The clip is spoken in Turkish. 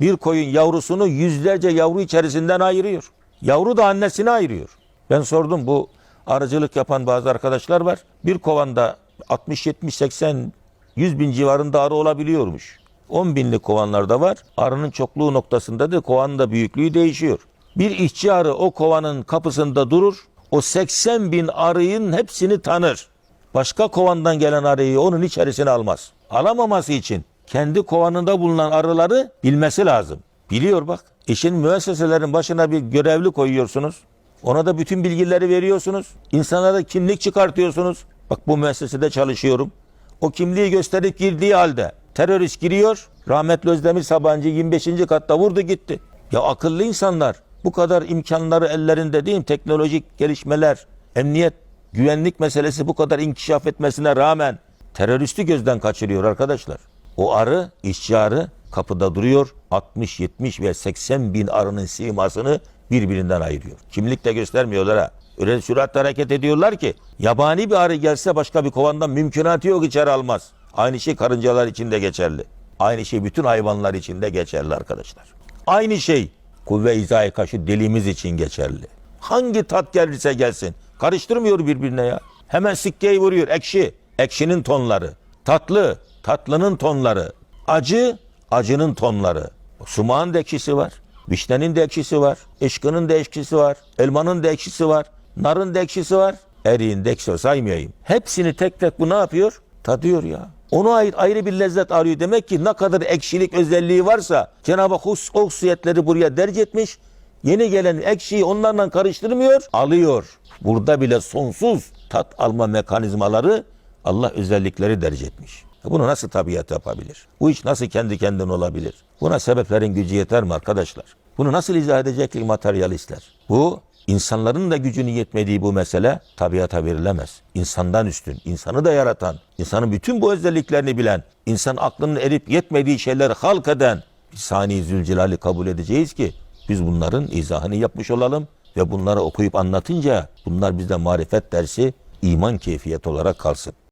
Bir koyun yavrusunu yüzlerce yavru içerisinden ayırıyor. Yavru da annesini ayırıyor. Ben sordum bu arıcılık yapan bazı arkadaşlar var. Bir kovanda 60, 70, 80, 100 bin civarında arı olabiliyormuş. 10 binlik kovanlarda var. Arının çokluğu noktasında da kovanın da büyüklüğü değişiyor. Bir işçi arı o kovanın kapısında durur. O 80 bin arıyın hepsini tanır. Başka kovandan gelen arıyı onun içerisine almaz. Alamaması için kendi kovanında bulunan arıları bilmesi lazım. Biliyor bak. İşin müesseselerin başına bir görevli koyuyorsunuz. Ona da bütün bilgileri veriyorsunuz. İnsanlara da kimlik çıkartıyorsunuz. Bak bu müessesede çalışıyorum. O kimliği gösterip girdiği halde terörist giriyor. Rahmetli Özdemir Sabancı 25. katta vurdu gitti. Ya akıllı insanlar bu kadar imkanları ellerinde değil mi? Teknolojik gelişmeler, emniyet, güvenlik meselesi bu kadar inkişaf etmesine rağmen teröristi gözden kaçırıyor arkadaşlar. O arı, işçi arı kapıda duruyor. 60, 70 ve 80 bin arının simasını birbirinden ayırıyor. Kimlik de göstermiyorlar ha. Öyle süratle hareket ediyorlar ki yabani bir arı gelse başka bir kovandan mümkünatı yok içeri almaz. Aynı şey karıncalar için de geçerli. Aynı şey bütün hayvanlar için de geçerli arkadaşlar. Aynı şey kuvve izaya karşı dilimiz için geçerli. Hangi tat gelirse gelsin. Karıştırmıyor birbirine ya. Hemen sikkeyi vuruyor. Ekşi. Ekşinin tonları. Tatlı. Tatlının tonları. Acı. Acının tonları. Sumağın da ekşisi var. Vişnenin de ekşisi var. Eşkının da ekşisi var. Elmanın da ekşisi var. Narın da ekşisi var. Eriğin de ekşisi var. Saymayayım. Hepsini tek tek bu ne yapıyor? Tadıyor ya. Ona ait ayrı bir lezzet arıyor. Demek ki ne kadar ekşilik özelliği varsa Cenab-ı Hak o hususiyetleri buraya derc etmiş. Yeni gelen ekşiyi onlarla karıştırmıyor, alıyor. Burada bile sonsuz tat alma mekanizmaları Allah özellikleri derc etmiş. Bunu nasıl tabiat yapabilir? Bu iş nasıl kendi kendine olabilir? Buna sebeplerin gücü yeter mi arkadaşlar? Bunu nasıl izah edecekler materyalistler? Bu insanların da gücünün yetmediği bu mesele tabiata verilemez. İnsandan üstün, insanı da yaratan, insanın bütün bu özelliklerini bilen, insan aklının erip yetmediği şeyleri halk eden bir sani Zülcelal'i kabul edeceğiz ki biz bunların izahını yapmış olalım ve bunları okuyup anlatınca bunlar bizde marifet dersi iman keyfiyet olarak kalsın.